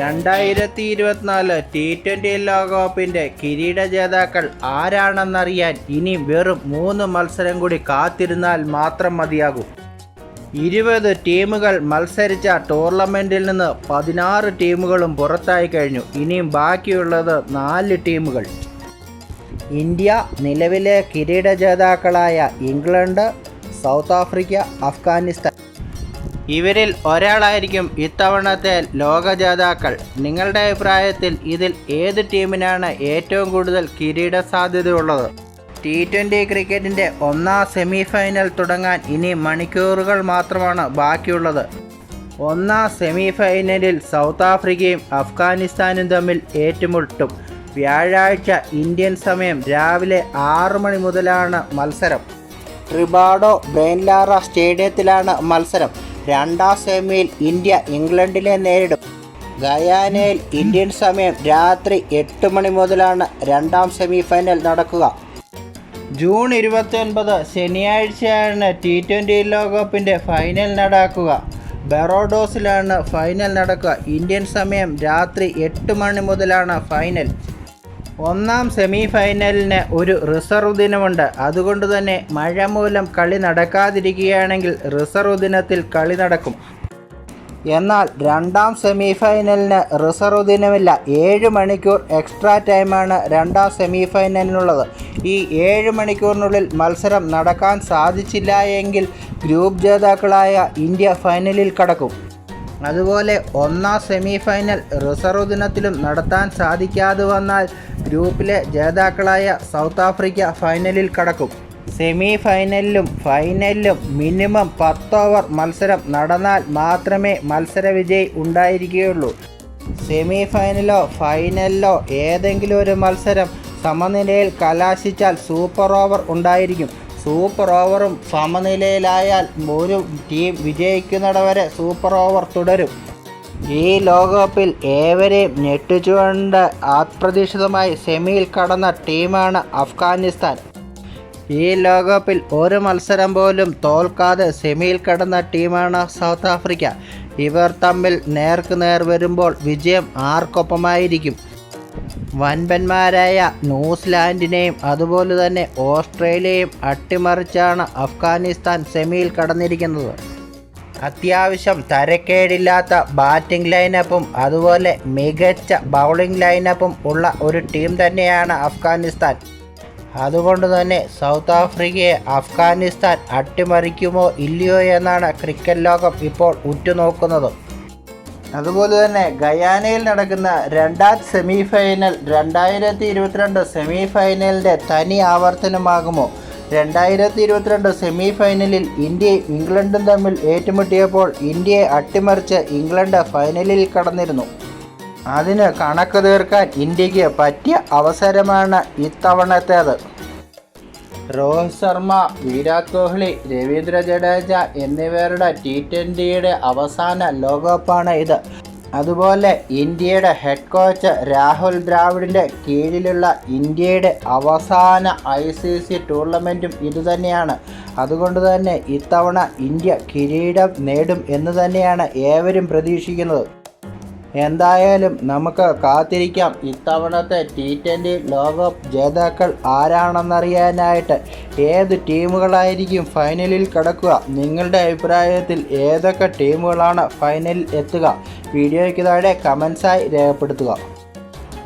രണ്ടായിരത്തി ഇരുപത്തിനാല് T twenty ലോകകപ്പിന്റെ കിരീട ജേതാക്കൾ ആരാണെന്നറിയാൻ ഇനി വെറും മൂന്ന് മത്സരം കൂടി കാത്തിരുന്നാൽ മാത്രം മതിയാകും. ഇരുപത് ടീമുകൾ മത്സരിച്ച ടൂർണമെന്റിൽ നിന്ന് പതിനാറ് ടീമുകളും പുറത്തായി കഴിഞ്ഞു. ഇനിയും ബാക്കിയുള്ളത് നാല് ടീമുകൾ. ഇന്ത്യ നിലവിലെ കിരീട ജേതാക്കളായ ഇംഗ്ലണ്ട് സൗത്ത് ആഫ്രിക്ക അഫ്ഗാനിസ്ഥാൻ ഇവരിൽ ഒരാളായിരിക്കും ഇത്തവണത്തെ ലോക ജേതാക്കൾ നിങ്ങളുടെ അഭിപ്രായത്തിൽ ഇതിൽ ഏത് ടീമിനാണ് ഏറ്റവും കൂടുതൽ കിരീട സാധ്യതയുള്ളത് ടി ട്വന്റി ക്രിക്കറ്റിന്റെ ഒന്നാം സെമി ഫൈനൽ തുടങ്ങാൻ ഇനി മണിക്കൂറുകൾ മാത്രമാണ് ബാക്കിയുള്ളത്. ഒന്നാം സെമി ഫൈനലിൽ സൗത്ത് ആഫ്രിക്കയും അഫ്ഗാനിസ്ഥാനും തമ്മിൽ ഏറ്റുമുട്ടും. വ്യാഴാഴ്ച ഇന്ത്യൻ സമയം രാവിലെ ആറു മണി മുതലാണ് മത്സരം. ട്രിബാഡോ ബ്രെയിൻലാറ സ്റ്റേഡിയത്തിലാണ് മത്സരം. രണ്ടാം സെമിയിൽ ഇന്ത്യ ഇംഗ്ലണ്ടിനെ നേരിടും. ഗയാനയിൽ ഇന്ത്യൻ സമയം രാത്രി എട്ട് മണി മുതലാണ് രണ്ടാം സെമി ഫൈനൽ നടക്കുക. ജൂൺ ഇരുപത്തിയൊൻപത് ശനിയാഴ്ചയാണ് ടി ട്വന്റി ലോകകപ്പിന്റെ ഫൈനൽ നടക്കുക. ബെറോഡോസിലാണ് ഫൈനൽ നടക്കുക. ഇന്ത്യൻ സമയം രാത്രി എട്ട് മണി മുതലാണ് ഫൈനൽ. ഒന്നാം സെമി ഫൈനലിന് ഒരു റിസർവ് ദിനമുണ്ട്. അതുകൊണ്ട് തന്നെ മഴ മൂലം കളി നടക്കാതിരിക്കുകയാണെങ്കിൽ റിസർവ് ദിനത്തിൽ കളി നടക്കും. എന്നാൽ രണ്ടാം സെമി ഫൈനലിന് റിസർവ് ദിനമില്ല. ഏഴ് മണിക്കൂർ എക്സ്ട്രാ ടൈമാണ് രണ്ടാം സെമി ഫൈനലിനുള്ളത് ഈ ഏഴ് മണിക്കൂറിനുള്ളിൽ മത്സരം നടക്കാൻ സാധിച്ചില്ല എങ്കിൽ ഗ്രൂപ്പ് ജേതാക്കളായ ഇന്ത്യ ഫൈനലിൽ കടക്കും. അതുപോലെ ഒന്നാം സെമി ഫൈനൽ റിസർവ് ദിനത്തിലും നടത്താൻ സാധിക്കാതെ വന്നാൽ ഗ്രൂപ്പിലെ ജേതാക്കളായ സൗത്ത് ആഫ്രിക്ക ഫൈനലിൽ കടക്കും. സെമി ഫൈനലിലും ഫൈനലിലും മിനിമം പത്ത് ഓവർ മത്സരം നടന്നാൽ മാത്രമേ മത്സര വിജയി ഉണ്ടായിരിക്കുകയുള്ളൂ. സെമി ഫൈനലോ ഫൈനലിലോ ഏതെങ്കിലും ഒരു മത്സരം സമനിലയിൽ കലാശിച്ചാൽ സൂപ്പർ ഓവർ ഉണ്ടായിരിക്കും. സൂപ്പർ ഓവറും സമനിലയിലായാൽ ഒരു ടീം വിജയിക്കുന്നിടവരെ സൂപ്പർ ഓവർ തുടരും. ഈ ലോകകപ്പിൽ ഏവരെയും ഞെട്ടിച്ചുകൊണ്ട് അപ്രതീക്ഷിതമായി സെമിയിൽ കടന്ന ടീമാണ് അഫ്ഗാനിസ്ഥാൻ. ഈ ലോകകപ്പിൽ ഒരു മത്സരം പോലും തോൽക്കാതെ സെമിയിൽ കടന്ന ടീമാണ് സൗത്ത് ആഫ്രിക്ക. ഇവർ തമ്മിൽ നേർക്ക് നേർ വരുമ്പോൾ വിജയം ആർക്കൊപ്പമായിരിക്കും. വൻപന്മാരായ ന്യൂസിലാൻഡിനെയും അതുപോലെ തന്നെ ഓസ്ട്രേലിയയും അട്ടിമറിച്ചാണ് അഫ്ഗാനിസ്ഥാൻ സെമിയിൽ കടന്നിരിക്കുന്നത്. അത്യാവശ്യം തരക്കേടില്ലാത്ത ബാറ്റിംഗ് ലൈനപ്പും അതുപോലെ മികച്ച ബൗളിംഗ് ലൈനപ്പും ഉള്ള ഒരു ടീം തന്നെയാണ് അഫ്ഗാനിസ്ഥാൻ. അതുകൊണ്ട് തന്നെ സൗത്ത് ആഫ്രിക്കയെ അഫ്ഗാനിസ്ഥാൻ അട്ടിമറിക്കുമോ ഇല്ലയോ എന്നാണ് ക്രിക്കറ്റ് ലോകം ഇപ്പോൾ ഉറ്റുനോക്കുന്നത്. അതുപോലെ തന്നെ ഗയാനയിൽ നടക്കുന്ന രണ്ടാം സെമി ഫൈനൽ രണ്ടായിരത്തി ഇരുപത്തിരണ്ട് സെമി ഫൈനലിന്റെ തനി ആവർത്തനമാകുമോ? രണ്ടായിരത്തി ഇരുപത്തിരണ്ട് സെമി ഫൈനലിൽ ഇന്ത്യയും ഇംഗ്ലണ്ടും തമ്മിൽ ഏറ്റുമുട്ടിയപ്പോൾ ഇന്ത്യയെ അട്ടിമറിച്ച് ഇംഗ്ലണ്ട് ഫൈനലിൽ കടന്നിരുന്നു. അതിന് കണക്ക് തീർക്കാൻ ഇന്ത്യയ്ക്ക് പറ്റിയ അവസരമാണ് ഇത്തവണത്തേത്. രോഹിത് ശർമ്മ വിരാട് കോഹ്ലി രവീന്ദ്ര ജഡേജ എന്നിവരുടെ ടി ട്വന്റിയുടെ അവസാന ലോകകപ്പാണ് ഇത്. അതുപോലെ ഇന്ത്യയുടെ ഹെഡ് കോച്ച് രാഹുൽ ദ്രാവിഡിന്റെ കീഴിലുള്ള ഇന്ത്യയുടെ അവസാന ഐ സി സി ടൂർണമെന്റും ഇതുതന്നെയാണ് അതുകൊണ്ട് തന്നെ ഇത്തവണ ഇന്ത്യ കിരീടം നേടും എന്ന് തന്നെയാണ് ഏവരും പ്രതീക്ഷിക്കുന്നത്. എന്തായാലും നമുക്ക് കാത്തിരിക്കാം. ഇത്തവണത്തെ ടി ട്വന്റി ലോകകപ്പ് ജേതാക്കൾ ആരാണെന്നറിയാനായിട്ട് ഏത് ടീമുകളായിരിക്കും ഫൈനലിൽ കടക്കുക? നിങ്ങളുടെ അഭിപ്രായത്തിൽ ഏതൊക്കെ ടീമുകളാണ് ഫൈനലിൽ എത്തുക? വീഡിയോയ്ക്ക് താഴെ കമൻസായി രേഖപ്പെടുത്തുക.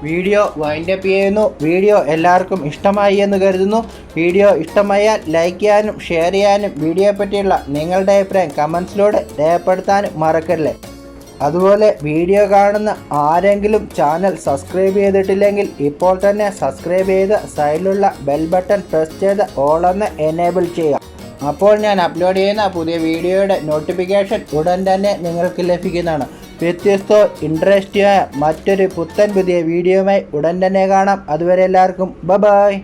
വീഡിയോ വൈൻഡപ്പ് ചെയ്യുന്നു. വീഡിയോ എല്ലാവർക്കും ഇഷ്ടമായി എന്ന് കരുതുന്നു. വീഡിയോ ഇഷ്ടമായാൽ ലൈക്ക് ചെയ്യാനും ഷെയർ ചെയ്യാനും വീഡിയോയെ പറ്റിയുള്ള നിങ്ങളുടെ അഭിപ്രായം കമൻസിലൂടെ രേഖപ്പെടുത്താനും മറക്കല്ലേ അതുപോലെ വീഡിയോ കാണുന്ന ആരെങ്കിലും ചാനൽ സബ്സ്ക്രൈബ് ചെയ്തിട്ടില്ലെങ്കിൽ ഇപ്പോൾ തന്നെ സബ്സ്ക്രൈബ് ചെയ്ത് സൈഡിലുള്ള ബെൽ ബട്ടൺ പ്രസ് ചെയ്ത് ഓളെന്ന് എനേബിൾ ചെയ്യുക. അപ്പോൾ ഞാൻ അപ്ലോഡ് ചെയ്യുന്ന പുതിയ വീഡിയോയുടെ നോട്ടിഫിക്കേഷൻ ഉടൻ തന്നെ നിങ്ങൾക്ക് ലഭിക്കുന്നതാണ്. വ്യത്യസ്തവും ഇൻട്രസ്റ്റിയായ മറ്റൊരു പുത്തൻ പുതിയ വീഡിയോയുമായി ഉടൻ തന്നെ കാണാം. അതുവരെ എല്ലാവർക്കും ബ ബായ്